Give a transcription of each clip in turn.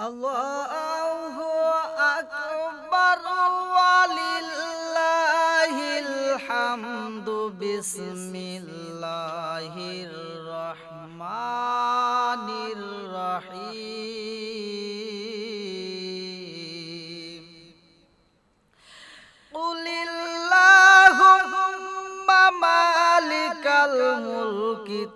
الله أكبر ولله الحمد بسم الله الرحمن الرحيم قل اللهم مالك الملك تؤتي الملك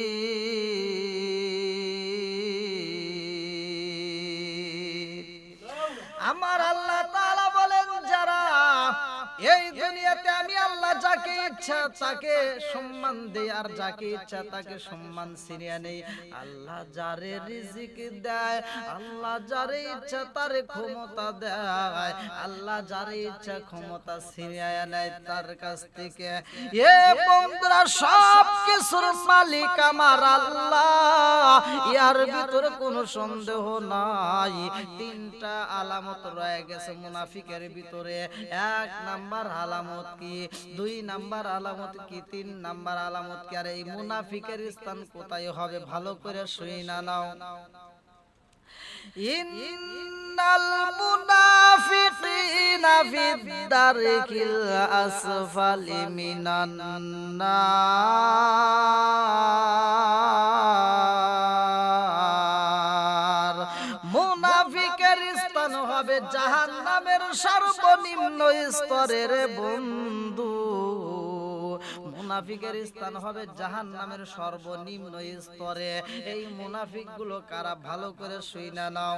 ইচ্ছা তাকে সম্মান দেই আর যাকে ইচ্ছা তাকে সম্মান ছিনিয়ে নেই আল্লাহ যারে রিজিক দেয়, আল্লাহ যারে ইচ্ছা তারে ক্ষমতা দেয়, আল্লাহ যারে ইচ্ছা ক্ষমতা ছিনিয়ে নেয় তার কাছ থেকে। এ বন্ধুরা, সব কিছুর মালিক আমার আল্লাহ। ইয়ার ভিতরে কোনো সন্দেহ নাই। তিনটা আলামত রয়ে গেছে মুনাফিকের ভিতরে। এক নাম্বার আলামত কি? দুই নাম্বার আলামত কি? তিন নাম্বার আলামত কি? আর এই মুনাফিকের স্থান কোথায় হবে? ভালো করে শুই না নাও। ইন্নাল মুনাফিকিনা ফিদ-দারকিল আসফালি মিনান নার। মুনাফিকের স্থান হবে জাহান্নামের সর্বনিম্ন স্তরের বন্ধু। মুনাফিকের স্থান হবে জাহান্নামের সর্বনিম্ন স্তরে। এই মুনাফিকগুলো কারা ভালো করে শুই না নাও।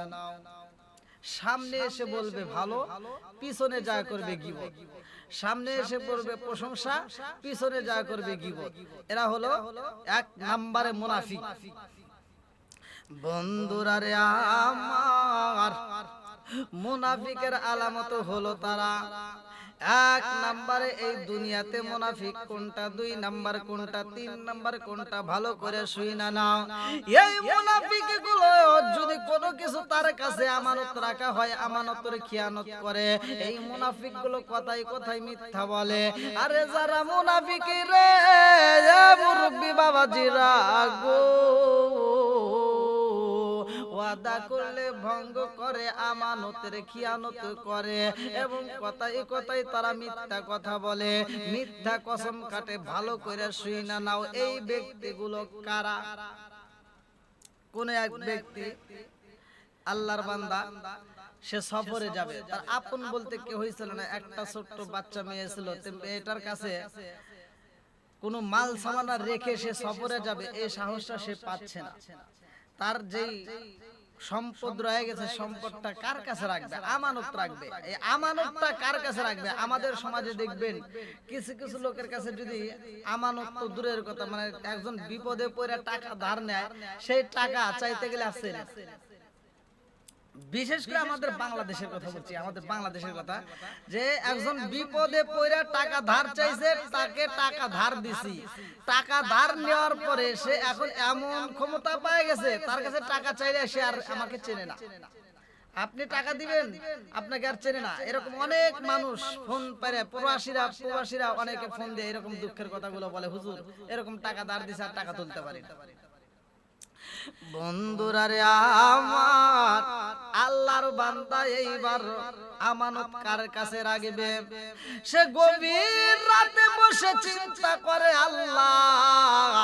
সামনে এসে বলবে ভালো, পিছনে যা করবে গিব সামনে এসে পড়বে প্রশংসা, পিছনে যা করবে গিব এরা হলো এক নাম্বারে মুনাফিক। বন্ধুরা রে আমার, মুনাফিকের আলামত হলো তারা এক নাম্বারে এই দুনিয়াতে মুনাফিক কোনটা, দুই নাম্বার কোনটা, তিন নাম্বার কোনটা, ভালো করে শুই না নাও। এই মুনাফিকগুলো যদি কোনো কিছু তার কাছে আমানত রাখা হয়, আমানতের খিয়ানত করে। এই মুনাফিকগুলো কথাই কথাই মিথ্যা বলে। আরে যারা মুনাফিক রে মুরব্বি বাবাজিরা গো। ওয়াদা করলে ভঙ্গ করে, আমানতের খিয়ানত করে এবং কথাই কথাই তারা মিথ্যা কথা বলে। মিথ্যা কসম কাটে ভালো করে শুই না নাও, এই ব্যক্তিগুলো কারা? কোন এক ব্যক্তি আল্লাহর বান্দা, সে সফরে যাবে। তার আপন বলতে কেউ হয়েছিল না, একটা ছোট্ট বাচ্চা মেয়ে ছিল। মেয়েটার কাছে কোনো মাল সামানা রেখে সে সফরে যাবে, এই সাহসটা সে পাচ্ছে না। তার যেই সম্পদ রয়ে গেছে সম্পদটা কার কাছে রাখবে? আমানত রাখবে। এই আমানতটা কার কাছে রাখবে? আমাদের সমাজে দেখবেন কিছু কিছু লোকের কাছে যদি আমানত তো দূরের কথা মানে একজন বিপদে পড়ে টাকা ধার নেয় সেই টাকা চাইতে গেলে আসছে না। বিশেষ করে আমাদের বাংলাদেশের কথা বলছি আমাদের বাংলাদেশের কথা যে একজন বিপদে পড়ে টাকা ধার চাইছে তাকে টাকা ধার দিছি। টাকা ধার নেওয়ার পরে সে এখন এমন ক্ষমতা পেয়ে গেছে তার কাছে টাকা চাইলে সে আর আমাকে চেনে না। আপনি টাকা দিবেন আপনাকে আর চেনে না। এরকম অনেক মানুষ ফোন পারে প্রবাসীরা প্রবাসীরা অনেকে ফোন দিয়ে এরকম দুঃখের কথাগুলো বলে হুজুর এরকম টাকা ধার দিছে আর টাকা তুলতে পারি না। বন্ধুরা রে আমার, আল্লাহর বান্দা এইবার আমানত কার কাছে রাখবে? সে গভীর রাতে বসে চিন্তা করে, আল্লাহ,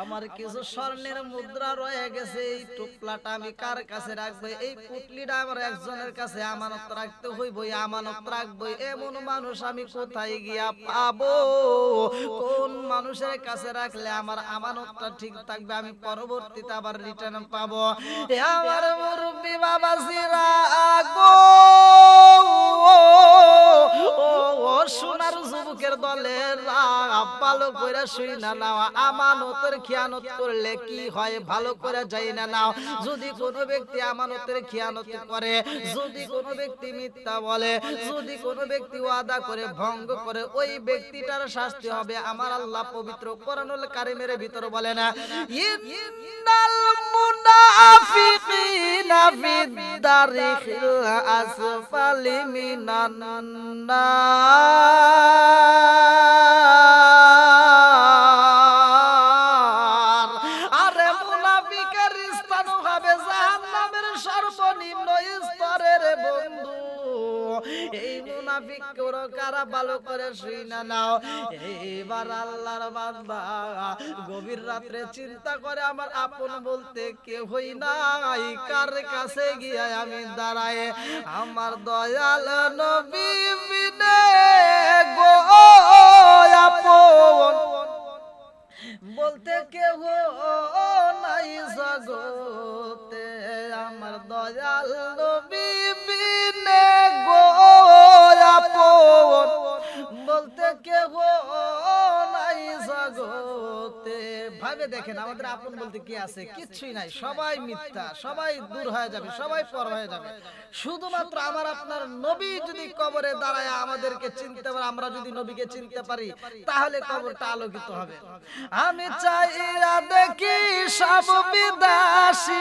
আমার কিছু স্বর্ণের মুদ্রা রয়ে গেছে, এই টুকলাটা আমি কার কাছে রাখব? এই পুটলিটা আমার একজনের কাছে আমানত রাখতে হইব আমানত রাখব। এমন মানুষ আমি কোথায় গিয়া পাবো? কোন মানুষের কাছে রাখলে আমার আমানতটা ঠিক থাকবে? আমি পরবর্তীতে আবার রিটার্ন পাবো। আমার মুরব্বী বাবা সিরা গো ও সোনার যুবকের দলের ভালো করে শুই না নাও। আমানতের খিয়ানত করলে কি হয় ভালো করে যাই না নাও। যদি কোনো ব্যক্তি আমানতের খিয়ানত করে, যদি কোনো ব্যক্তি মিথ্যা বলে, যদি কোনো ব্যক্তি ওয়াদা করে, ভঙ্গ করে, ওই ব্যক্তিটার শাস্তি হবে আমার আল্লাহ পবিত্র কোরআনুল কারিমের ভিতর বলে না। ইন্নাল মুনাফিকিনা ফিদ-দারিকিল আসফালি মিনান নার আরে মুনাফিকের স্থান হবে জাহান্নামের সর্বনিম্ন এই মুনাফিক করো কারা ভালো করে শুই না নাও? এইবার আল্লাহর বান্দা গভীর রাত্রে চিন্তা করে, আমার আপন বলতে কে হই নাই, কার কাছে গিয়ে আমি দাঁড়ায় আমার দয়াল নবী বিনে গো আপন বলতে কেহ নাই জগতে। আমার দয়াল নবী বলতে কেহ নাই জগতে। ভাবে দেখেন, আমাদের আপন বলতে কি আছে? কিচ্ছুই নাই। সবাই মিথ্যা, সবাই দূর হয়ে যাবে, সবাই পর হয়ে যাবে। শুধুমাত্র আমার আপনার নবী যদি কবরে দাঁড়ায় আমাদেরকে চিনতে পারে, আমরা যদি নবীকে চিনতে পারি, তাহলে কবরটা আলোকিত হবে। আমি চাইরা দেখি সব বিদাসী।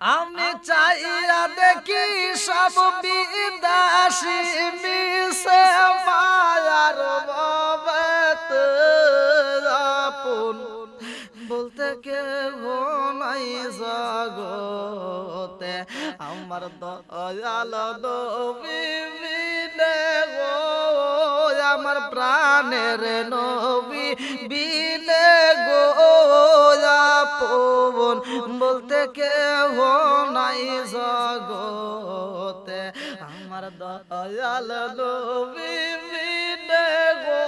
আমি চাইয়া দেখি সব বিদাসী মিশে মায়ার বাবত আপন। বলতে কে নাই জগতে, আমার দয়াল নবী আমার প্রাণের নবী বিনে গো আপন বলতে কে নাই জগতে। আমার দয়াল নবী বিনে গো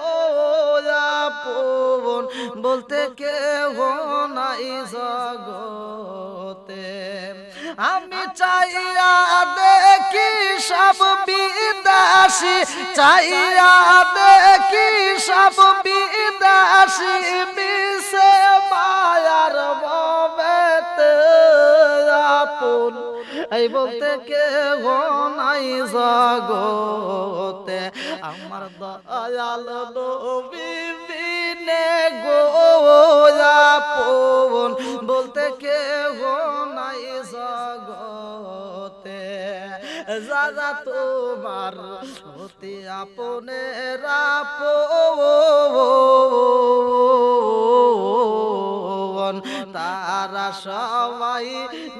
আপন বলতে কে নাই জগতে। আমি চাইয়া দেখি সব বিদাসী চাইয়া দেখি সব বিদাসী মিশে মায়ার ববেতে আপন। এই বলতে কে গো নাই জগতে, আমার দয়াল নবী বিনে গো আপন। বলতে কে নাই যারা তোমার হতে আপনে রাপন তারা সবাই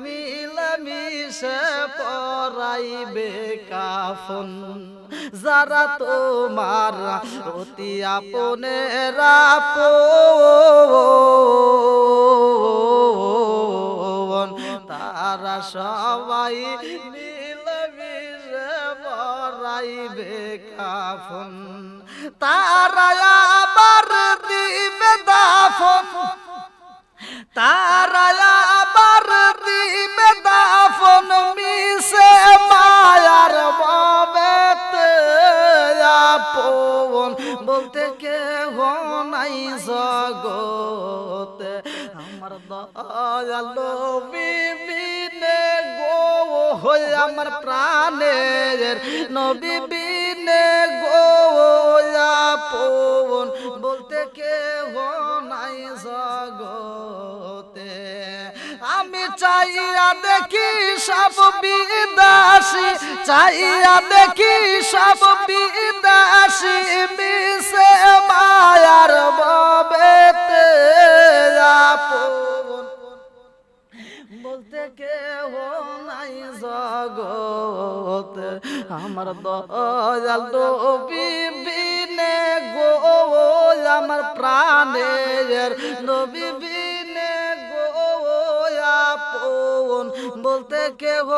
মিলেমিশে পরাইবে কাফন। যারা তোমার অতি আপনে রাপন তারা সবাই পরাইবে কাফন তারা আবার দিবে দাফন। তারা আবার দিবে দাফন, মিশে মায়ার বাবেতে আপন। বলতে কে নাই জগতে, আমার দয়াল আমার প্রাণের নবী বিনে গো আপন বলতে কে নাই জগতে। আমি চাইয়া দেখি সব বিদাসী, চাইয়া দেখি সব বিদাসী মিশে মায়ার ববেতে আপন। বলতে কেহ নাই জগত আমার দয়াল নবী বিনে গো আমার প্রাণের নবী বিনে গো আপন বলতে কেহ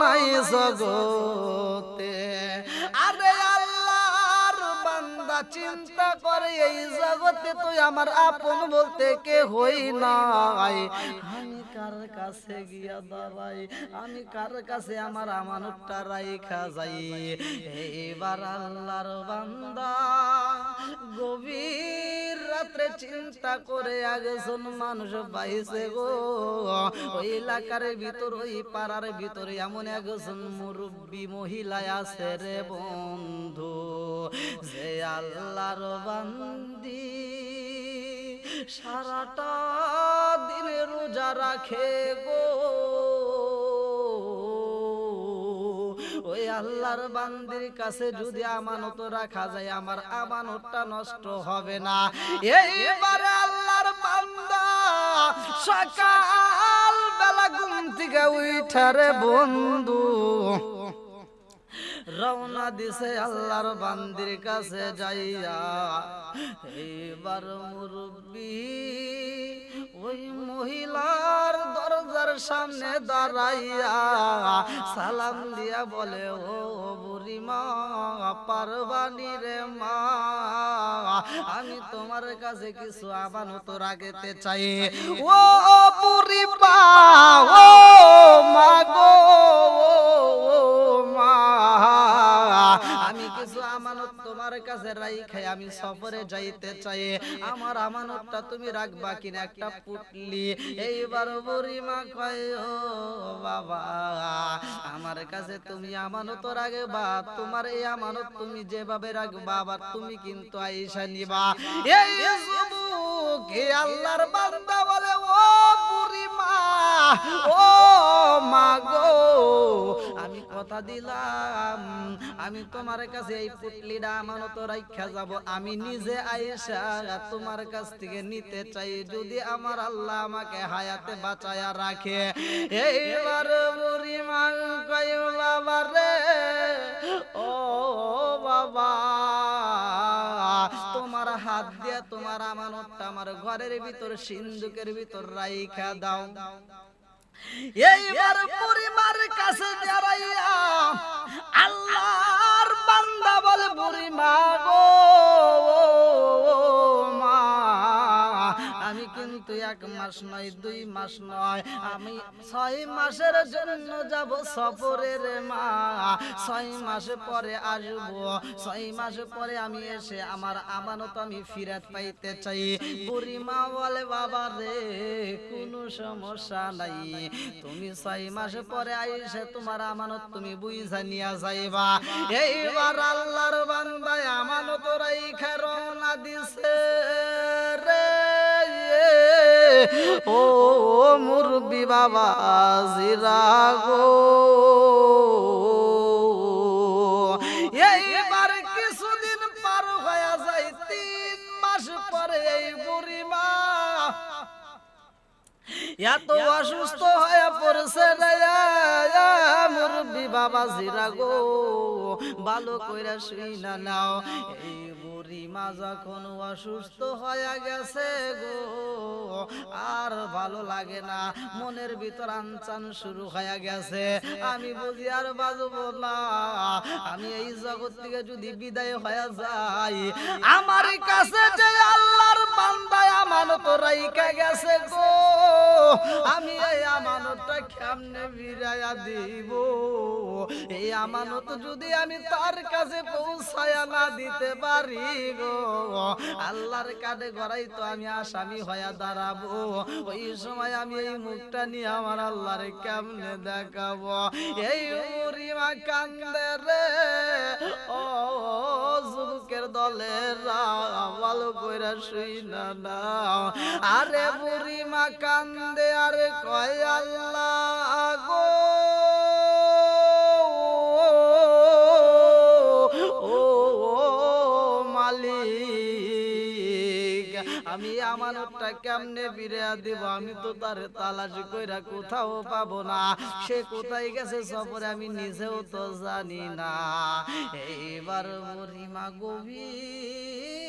নাই জগতে আরে আল্লাহর বান্দা চিন্তা করে এই জগতে তুই আমার আপন বলতে কে হই নাই। কাছে গিয়া দাঁড়াই আমি কার কাছে আমার আমানতটা রাইখা যাই? এইবার আল্লাহর বান্দা গভীর রাত্রে চিন্তা করে একজন মানুষ পাইছে গো। ওই এলাকার ভিতর, ওই পাড়ার ভিতরে এমন একজন মুরব্বী মহিলা আছে রে বন্ধু। যে আল্লাহর বান্দি সারাটা রোজা রাখে গো। ওই আল্লাহর বান্দির কাছে যদি আমানত রাখা যায়, আমার আমানতটা নষ্ট হবে না। এইবারে আল্লাহর বান্দা সকাল বেলা ঘুম থেকে উঠারে বন্ধু। রওনা দিছে আল্লাহর বান্দির কাছে যাইয়া। এইবার মুরব্বী ওই মহিলার দরজার সামনে দাঁড়াইয়া সালাম দিয়া বলে, ও বুড়ি মা, পারবানি রে মা, আমি তোমার কাছে কিছু আমানত রাখতে চাই। ও বুড়ি মা ও মা গো মা কাছে রাইখাই আমি সফরে যাইতে চাই। আমার আমানতটা তুমি রাখবা কিনা? একটা পুটলি। এইবার বুড়ি মা কয়, ও বাবা, আমার কাছে তুমি আমানত রাখবা। তোমার এই আমানত তুমি যেভাবে রাখবা, আবার তুমি কিন্তু আইসা নিবা। এই হে আল্লাহর বান্দা বলে, ও বুড়ি মা, ও মা গো কথা দিলাম। আমি তোমার কাছে এই পুটলিটা আমানত রাখা যাব। আমি নিজে আইসা তোমার কাছ থেকে নিতে চাই। যদি আমার আল্লাহ আমাকে হায়াতে বাঁচায়া রাখে। এইবার বুড়ি মা কয় বাবা রে। ও বাবা, তোমার হাত দিয়ে তোমার আমানতটা আমার ঘরের ভিতর, সিন্ধুকের ভিতর রাইখা দাও। এইবার পরিমার কাছে দাঁড়াইয়া আল্লাহর এক মাস নয় দুই মাস নয়। আমি ছয় মাসের জন্য যাব সফরের মা। ছয় মাস পরে আসব। ছয় মাস পরে আমি এসে আমার আমানত আমি ফিরাত পাইতে চাই। বুড়ি মা বলে বাবা রে কোনো সমস্যা নাই। তুমি ছয় মাস পরে আইসে তোমার আমানত তুমি বুঝা নিয়া যাইবা। এইবার আল্লাহর বান্দায় আমানত রাইখা রওনা দিছে। ও মুরবি বাবা জিরাগো এইবার কিছুদিন পার হয়ে যায়, তিন মাস পরে এই বুড়ি মা এত অসুস্থ হয়ে পড়ছে মুরব্বী বাবা, জিরা গো। ভালো কইরা শুই না নাও বুড়ি মা যখন অসুস্থ হয়ে গেছে গো, আর ভালো লাগে না। মনের ভিতর আনচান শুরু হয়ে গেছে। আমি বুঝি আর বাজবো না। আমি এই জগৎ থেকে যদি বিদায় হয়ে যাই, আমার কাছে যে আল্লাহর বান্দায় আমানত রাইকা গেছে গো, আমি এই আমানতটা কেমনে বিরায়া দিব? এই আমানত যদি আমি তার কাছে পৌঁছায়া না দিতে পারি গো। আল্লাহর কাছে গড়াই তো আমি আসামি হয়ে দাঁড়াবো। ওই সময় আমি এই মুখটা নিয়ে আমার আল্লাহর কেমনে দেখাবো? এই মুরিমা কান্দে রে। ও যুবকের দলের ভালো কইরা শুই না। আরে বুড়ি মা কান্দে, আরে কয় আল্লাহ। আমানতটা কেমনে বিরিয়া দিব? আমি তো তার তালাশ কইরা কোথাও পাবো না। সে কোথায় গেছে সফরে আমি নিজেও তো জানি না। এইবার মরিমা গভীর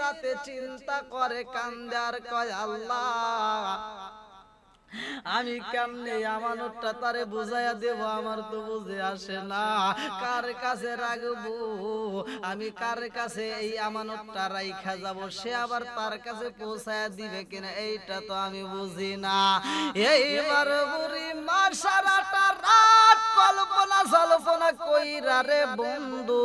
রাতে চিন্তা করে কান্দার কয়, আল্লাহ আমি কেমনে আমানতটা তারে বুঝাইয়া দেব? আমার তো বুঝে আসে না। কার কাছে রাখব? আমি কার কাছে এই আমানতটা রাইখা যাব? সে আবার তার কাছে পৌঁছায়া দিবে কিনা? এইটা তো আমি বুঝি না। এইবার বুড়ি মা সারাটা রাত। কল্পনা জল্পনা কইরা রে বন্ধু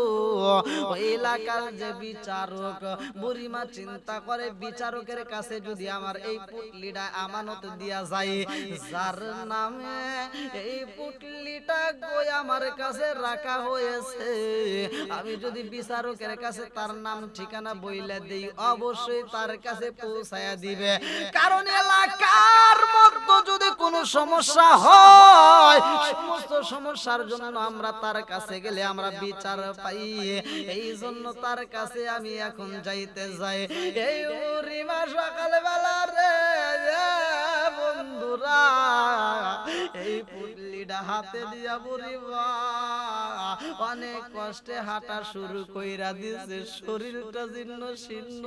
ওই এলাকার যে বিচারক বুড়িমা চিন্তা করে বিচারকের কাছে যদি আমার এই পুটলিটা আমানত দিয়া যায় যার নামে এই পুটলিটা গই আমার কাছে রাখা হয়েছে। আমি যদি বিচারকের কাছে তার নাম, ঠিকানা বইলে দেই, অবশ্যই তার কাছে পৌঁছায়া দিবে। কারণ এলাকার মধ্যে যদি কোনো সমস্যা হয়, সমস্ত সমস্যার জন্য আমরা তার কাছে গেলে আমরা বিচার পাই। এই জন্য তার কাছে আমি এখন যাইতে যাই। এই সকালবেলা রে বন্ধুরা এই পুটলিটা হাতে দিয়া বুড়িমা। অনেক কষ্টে হাঁটা শুরু কইরা দিছে, শরীরটা জীর্ণ শীর্ণ,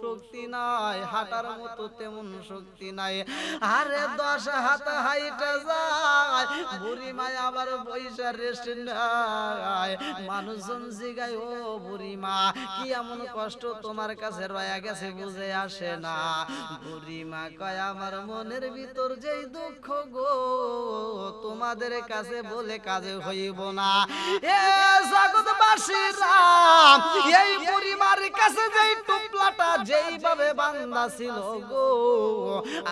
শক্তি নাই, হাঁটার মতো তেমন শক্তি নাই। আরে দশ হাত হাইটা যায় বুড়ি মায় আবার পয়সা রেস্ট নাই মানুষজন জিগায়, ও বুড়ি মা কি এমন কষ্ট তোমার কাছে রয়া গেছে বুঝে আসে না। বুড়ি মা কয়, আমার মনের ভিতর যেই দুঃখ গো তোমাদের কাছে বলে কাজে হইব না। এ জগৎবাসীরা এই পরিবারের কাছে যেই টুপলাটা যেইভাবে বান্দা ছিল গো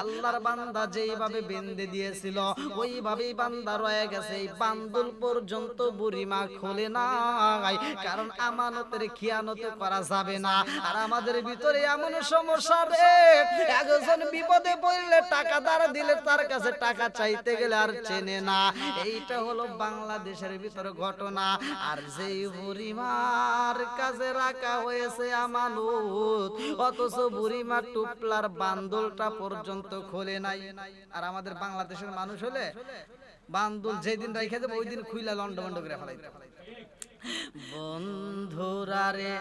আল্লাহর বান্দা যেইভাবে বেঁধে দিয়েছিল ওইভাবেই বান্দা রয়ে গেছে এই বান্দুল পর্যন্ত বুড়িমা খোলে নাই কারণ আমানতের খিয়ানত করা যাবে না। আর আমাদের ভিতরে এমন সমস্যা রে। একজন বিপদে পড়লে টাকা দ্বারা দিলে তার কাছে টাকা চাইতে গেলে আর চেনে না। এইটা হলো বাংলাদেশের ভিতরে ঘটনা। আর যেই বুড়িমার কাছে রাখা হয়েছে আমানত অথচ বুড়িমা টুপলার বান্দলটা পর্যন্ত খোলে নাই। আর আমাদের বাংলাদেশের মানুষ হলে বান্দুল যেদিন রেখে দেবো ওই দিন খুইলা লন্ড বন্ড করে ফেলাইতে। বন্ধুরা রে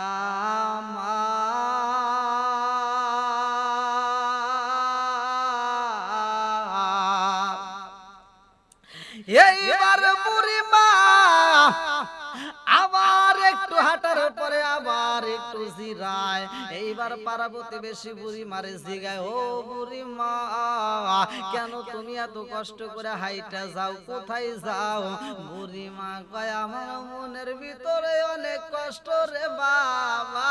আমার একটু জিরায় এইবার পাড়া প্রতিবেশী বুড়ি মারে জিগায়, ও বুড়ি মা, কেন তুমি এত কষ্ট করে হাইটা যাও, কোথায় যাও? বুড়ি মা কয়, আমার মনের ভিতরে অনেক কষ্ট রে বাবা,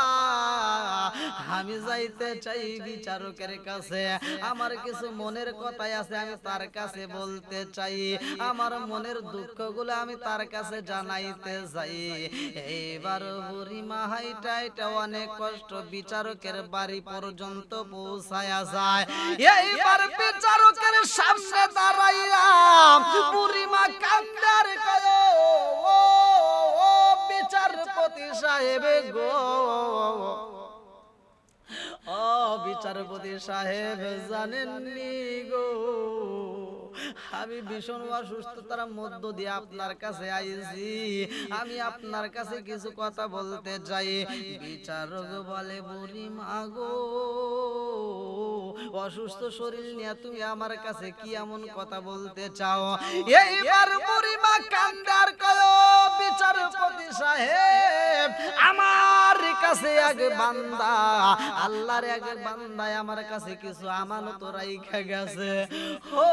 আমি যাইতে চাই বিচারকের কাছে, আমার কিছু মনের কথাই আছে, আমি তার কাছে বলতে চাই, আমার মনের দুঃখ দুঃখগুলো আমি তার কাছে জানাইতে চাই। এইবার বুড়ি মা হাইটা, এটা অনেক কষ্ট বিচারকের বাড়ি পর্যন্ত পৌঁছায়া যায়। এইবার বিচারকের সামনে দাঁড়াইলাম। বুড়ি মা কান্দার কয় ও বিচারপতি সাহেব গো। ও বিচারপতি সাহেব জানেননি গো। আমি ভীষণ অসুস্থতার মধ্য দিয়ে আপনার কাছে আইছি। আমি আপনার কাছে কিছু কথা বলতে চাই। বিচারক বলে, বুড়ি মাগো অসুস্থ শরীর নিয়ে তুমি আমার কাছে কি এমন কথা বলতে চাও? এইবার বুড়ি মা কান্দার কয় বিচারপতি সাহেব আমার কাছে এক বান্দা আল্লাহর এক বান্দায় আমার কাছে কিছু আমানত রাইখা গেছে। ও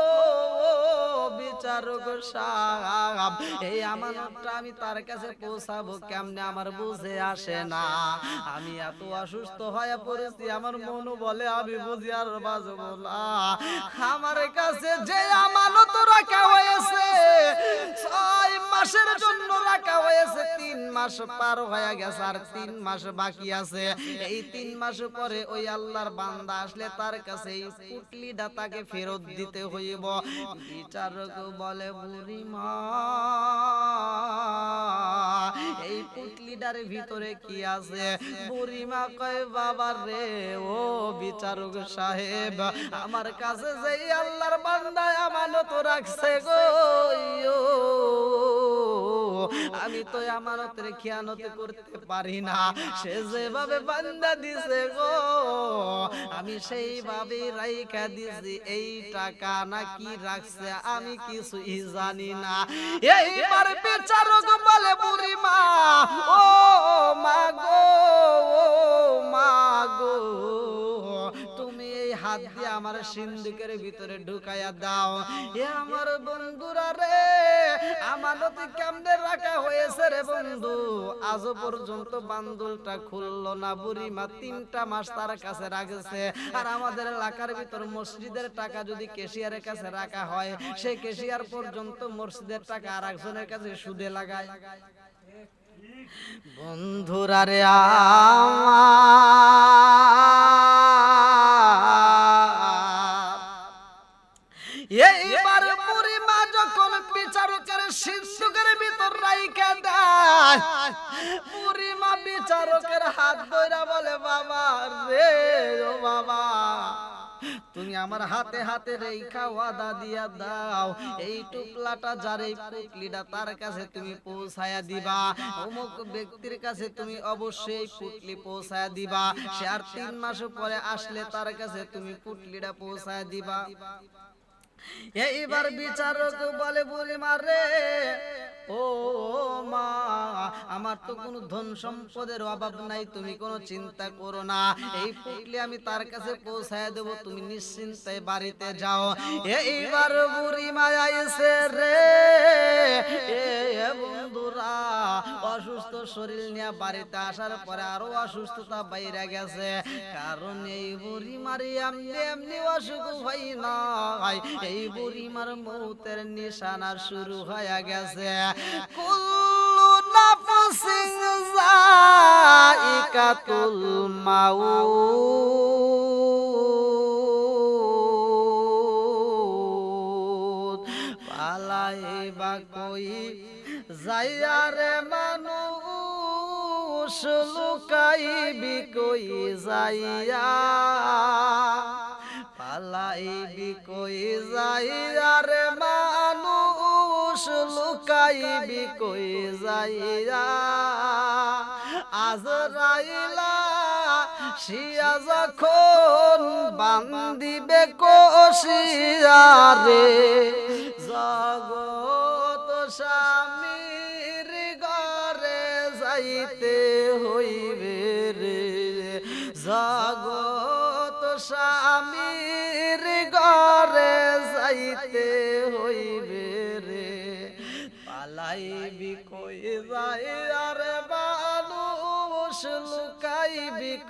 বিচারক সাহেব এই আমানতটা আমি তার কাছে পৌঁছাবো কেমনে? আমার বুঝে আসে না। আমি এত অসুস্থ হয়ে পড়েছি আমার মন বলে আমি বুঝি আর বাজবো না আমার কাছে যে আমানত রাখা হয়েছে ছয় মাসের জন্য রাখা হয়েছে তিন মাস পার হয়ে গেছে আর তিন মাস বাকি আছে। এই তিন মাস পরে ওই আল্লাহর বান্দা আসলে তার কাছে এই পুটলিটা তাকে ফেরত দিতে হইব। বিচারক বলে বুড়ি মা এই পুটলিটার ভিতরে কি আছে? বুড়িমা কয় বাবা রে ও বিচারক সাহেব আমার কাছে যেই আল্লাহর বান্দায় আমানত রাখছে গো আমি তো আমানতের খেয়ানত করতে পারি না। সে যেভাবে বান্দা দিছে গো আমি সেইভাবে রাইখা দিছি এই টাকা নাকি রাখছে আমি কিছুই জানি না। এইবার বিচারক বলে বুড়ি আমার সিন্ধুকের ভিতরে ঢুকাইয়া দাও। এ আমার বন্ধুরা রে, আমানত কেমনে রাখা হয়েছে রে বন্ধু? আজও পর্যন্ত বান্দুলটা খুললো না, বুড়িমা তিনটা মাস তার কাছে রাখছে। আর আমাদের এলাকার ভিতর মসজিদের টাকা যদি কেশিয়ারের কাছে রাখা হয় সেই কেশিয়ার পর্যন্ত মসজিদের টাকা আর একজনের কাছে সুদে লাগায়। বন্ধুরা রে আমার বিচারকের হাত ধইরা বলে, বাবা রে বাবা, তুমি আমার হাতে হাতে রেখা ওয়াদা দিয়া দাও। এই টুকলাটা যার এই পুটলিটা তার কাছে তুমি পৌঁছায়া দিবা। অমুক ব্যক্তির কাছে তুমি অবশ্যই পুটলি পৌঁছায়া দিবা। সে আর তিন মাস পরে আসলে তার কাছে তুমি পুটলিটা পৌঁছায়া দিবা। এইবার বিচারক বলে বলি মারে ও মা, আমার তো কোনো ধন সম্পদের অভাব নাই, তুমি কোনো চিন্তা করো না। এই পুটলি আমি তার কাছে পৌঁছায় দেব, তুমি নিশ্চিন্তায় বাড়িতে যাও। এইবার বুড়ি মায়া এসে রে বন্ধুরা, অসুস্থ শরীর নিয়ে বাড়িতে আসার পরে আরও অসুস্থতা বাইরে গেছে। কারণ এই বুড়ি মারি এমনি এমনি অসুখ হয় নাই। এই বুড়ি মার মৌতের নিশানা শুরু হয়ে গেছে। কুল্লু নাফসিন যায়িকাতুল মাউত পালাইবা কই যাইয়া রে মানুষ লুকাইবি কই যাইয়া পালাইবি কই যাইয়া মানুষ লুকাইবি কই যাইয়া আজরাইলা শিয়া যখন বান্দিবে কোশিয়া রে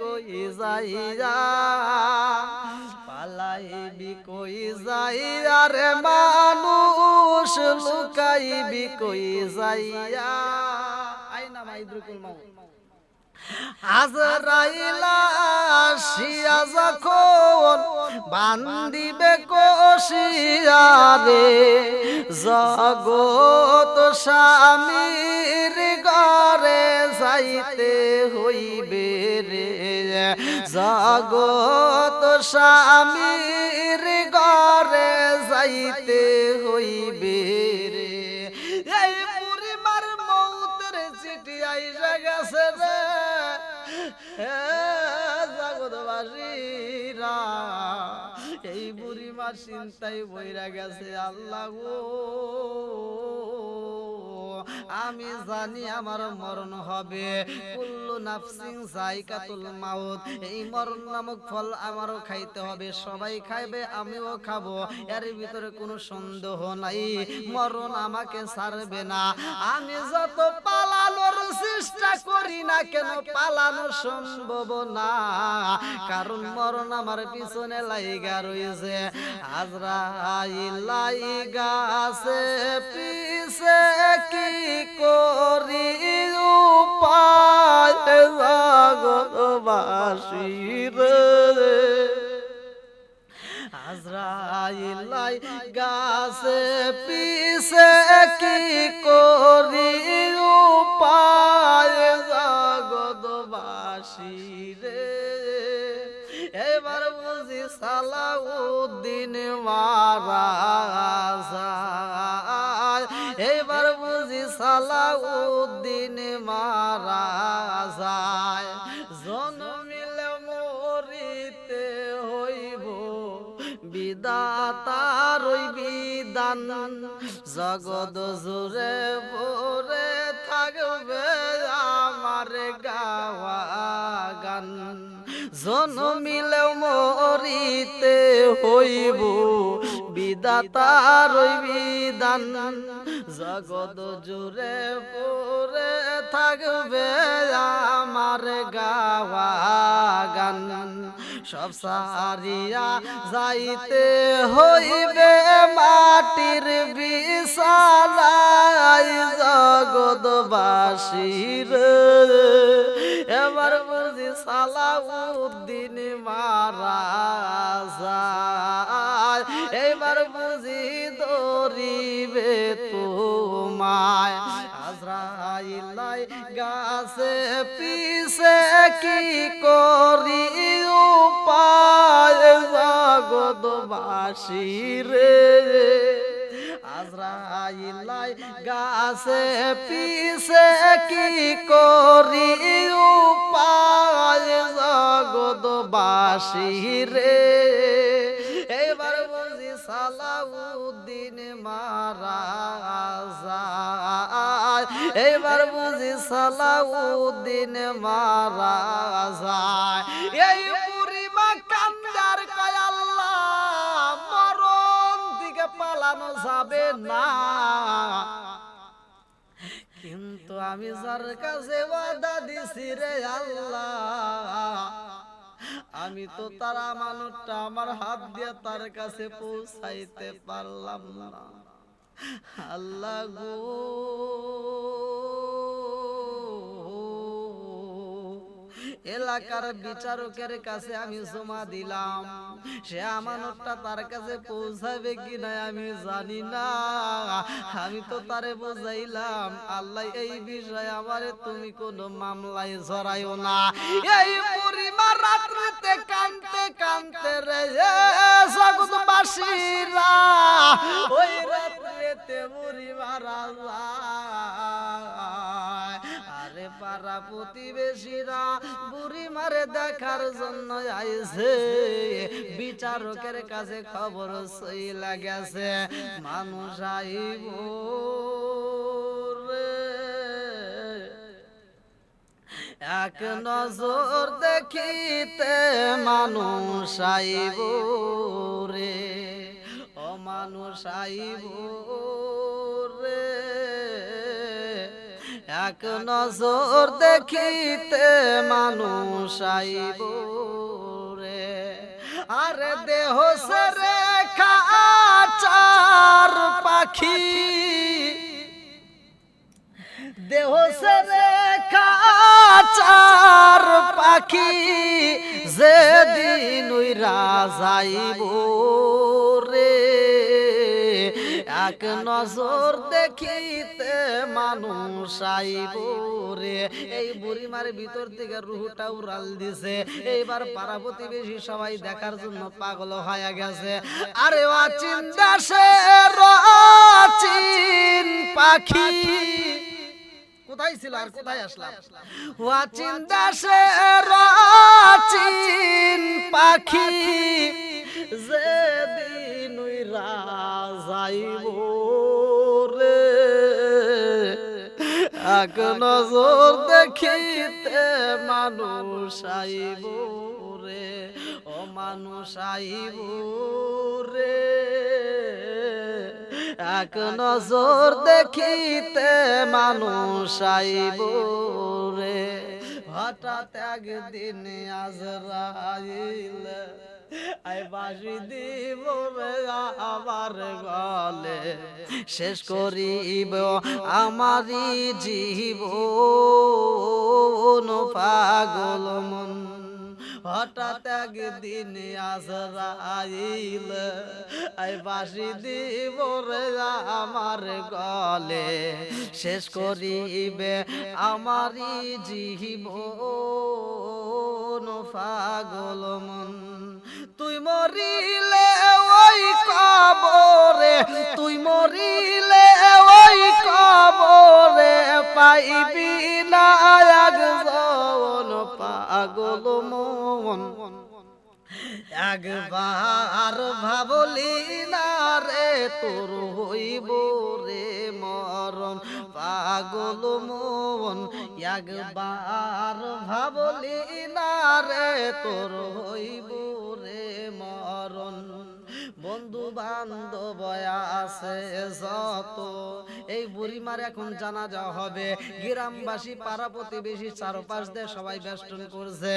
কই যাইয়া পালাইবি কই যাই আর মানুষ লুকাইবি কই যাইয়া আইনা মাইদ্রুকুল মাউত আজরাইলা শিয়া যখন বান্দিবে কষিয়া রে জগত স্বামীর ঘরে যাইতে হইবে রে। জগত স্বামীর ঘরে যাইতে হইবে এই পরিবার মৌতের চিঠি গেছে বুড়ি মার চিন্তায় বইরা গেছে আল্লাহ গো। আমি জানি আমার মরণ হবে। কুল্লু নাফসিং জাইকাতুল মাউত। এই মরণ নামক ফল আমারও খাইতে হবে, সবাই খাইবে, আমিও খাব, এর ভিতরে কোনো সন্দেহ নাই। মরণ আমাকে ছাড়বে না। আমি যত পালানোর চেষ্টা করি না কেন, পালানো সম্ভব না। কারণ মরণ আমার পিছনে লাইগা রয়েছে আজরাইল লাইগা আছে কি করি উপায় জগৎবাসীর গাছে পিছে কি করি উপায় জগৎবাসী রে এবার বুঝি সালাউদ্দিন মারা যায় এইবার বুঝি সালাউদ্দিন মারা যায়। জন্মিলে মরিতে হইব বিদাতার বিধান জগৎ জুড়ে পরে থাকবে আমার গাওয়া গান। জন্মিলে মরিতে হইব বিদাতার ওই জগৎ জুড়ে পরে থাকবে আমার গাওয়া গান। সব সারিয়া যাইতে হইবে মাটির বিছানায় জগৎবাসীর। এবার বুঝি সালাউদ্দিন মারা এবার বুঝি দরিবে তোমায় আজরাইলাই গাছে পিছে কি করি উপায় জগৎবাসীর আজরাইলাই গাছে পিছে কি করি উপায় জগৎবাসীর এবার এবার বুঝি সালাউদ্দিন মারা যায় এই বুড়িমা কান্দার আল্লাহ, মরণ দিকে পালানো যাবে না। কিন্তু আমি যার কাছে ওয়াদা দিছি রে আল্লাহ, আমি তো তারা মানুষটা আমার হাত দিয়ে তার কাছে পৌঁছাইতে পারলাম না। আল্লাহ গো এলাকার বিচারকের কাছে আমি জমা দিলাম। সে আমানতটা তার কাছে পৌঁছাবে কি না আমি জানি না। আমি তো তারে বোঝাইলাম, আল্লাহ এই বিষয়ে আমারে তুমি কোনো মামলায় জড়াইও না। এই পরিবার রাত্রিতে কানতে কানতে রে জগৎবাসীরা ওই রাত্রিতে পরিবার আরে পাড়া প্রতিবেশীরা, বুড়ি মারে দেখার জন্য আইছে। বিচারকের কাছে খবর সই লাগেছে। মানুষ আইব। এক নজর দেখিতে মানুষ আইব রে। ও মানুষ আইব এক নজর দেখিতে মানুষ আইব রে। আরে দেহ সরে চার পাখি। দেহ সরে চার পাখি যেদিন ওই রাজাইব রে। এক নজর দেখিতে মানুষ আইব রে। এই বুড়িমার ভিতর থেকে রুহটা উড়াল দিছে। এইবার পাড়া প্রতিবেশী সবাই দেখার জন্য পাগল হয়ে গেছে। আরে অচিন দাসের অচিন পাখি। কোথায় ছিল আর কোথায় আসলাম? ওয়াচিন দাসের চিন পাখি। এক নজর দেখিতে মানুষ আইব রে ও মানুষ আইব রে এক নজর দেখিতে মানুষ আইব রে হঠাৎ একদিন আজরাইল আই বাসি দিব আমার গলে। শেষ করিব আমারই জীবন পাগল মন। হঠাৎ একদিন আজরাইল। আই বাসি দিব রে আমার গলে। শেষ করিবে আমারই জীবন। পাগল মন। তুই মরিলে ওই কবরে, তুই মরিলে ওই কবরে পাইবি না একজন পাগল মন। একবার ভাবলি না রে, তোর হইব রে মরণ পাগল মন। একবার ভাবলি না রে, তোর হইব বন্ধু বান্ধব আছে যত। এই বুড়িমার এখন জানাজা হবে। গ্রামবাসী, পাড়া প্রতিবেশী চারপাশ দিয়ে সবাই বেষ্টন করছে।